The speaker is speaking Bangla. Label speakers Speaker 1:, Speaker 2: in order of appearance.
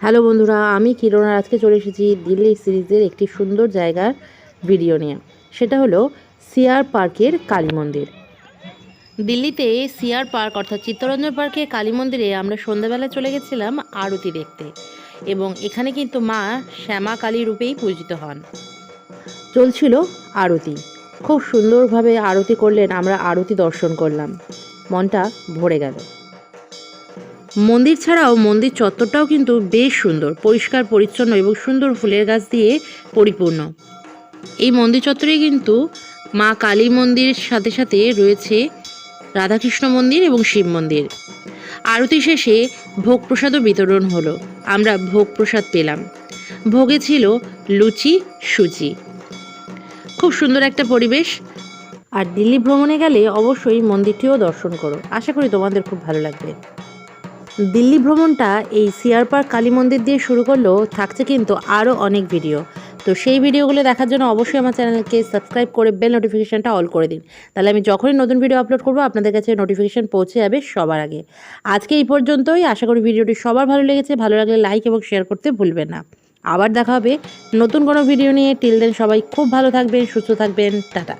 Speaker 1: হ্যালো বন্ধুরা, আমি কিরণার আজকে চলে এসেছি দিল্লি সিরিজের একটি সুন্দর জায়গার ভিডিও নিয়ে। সেটা হলো সিয়ার পার্কের কালী মন্দির। দিল্লিতে সিয়ার পার্ক অর্থাৎ চিত্তরঞ্জন পার্কের কালী মন্দিরে আমরা সন্ধ্যাবেলা চলে গেছিলাম আরতি দেখতে এবং এখানে কিন্তু মা শ্যামা কালী রূপেই পূজিত হন। চলছিল আরতি। খুব সুন্দরভাবে আরতি করলেন, আমরা আরতি দর্শন করলাম। মনটা ভরে গেল। মন্দির ছাড়াও মন্দির চত্বরটাও কিন্তু বেশ সুন্দর, পরিষ্কার, পরিচ্ছন্ন এবং সুন্দর ফুলের গাছ দিয়ে পরিপূর্ণ। এই মন্দির চত্বরে কিন্তু মা কালী মন্দিরের সাথে সাথে রয়েছে রাধাকৃষ্ণ মন্দির এবং শিব মন্দির। আরতি শেষে ভোগ প্রসাদও বিতরণ হলো, আমরা ভোগ প্রসাদ পেলাম। ভোগে ছিল লুচি, সুজি। খুব সুন্দর একটা পরিবেশ। আর দিল্লি ভ্রমণে গেলে অবশ্যই মন্দিরটিও দর্শন করো। আশা করি তোমাদের খুব ভালো লাগবে। দিল্লি ভ্রমণটা এই সিয়ার পার্ক কালী মন্দির দিয়ে শুরু করলেও থাকছে কিন্তু আরও অনেক ভিডিও। তো সেই ভিডিওগুলো দেখার জন্য অবশ্যই আমার চ্যানেলকে সাবস্ক্রাইব করে বেল নোটিফিকেশানটা অল করে দিন। তাহলে আমি যখনই নতুন ভিডিও আপলোড করব, আপনাদের কাছে নোটিফিকেশান পৌঁছে যাবে সবার আগে। আজকে এই পর্যন্তই। আশা করি ভিডিওটি সবার ভালো লেগেছে। ভালো লাগলে লাইক এবং শেয়ার করতে ভুলবেন না। আবার দেখা হবে নতুন কোনো ভিডিও নিয়ে। টিল দেন সবাই খুব ভালো থাকবেন, সুস্থ থাকবেন। টাটা।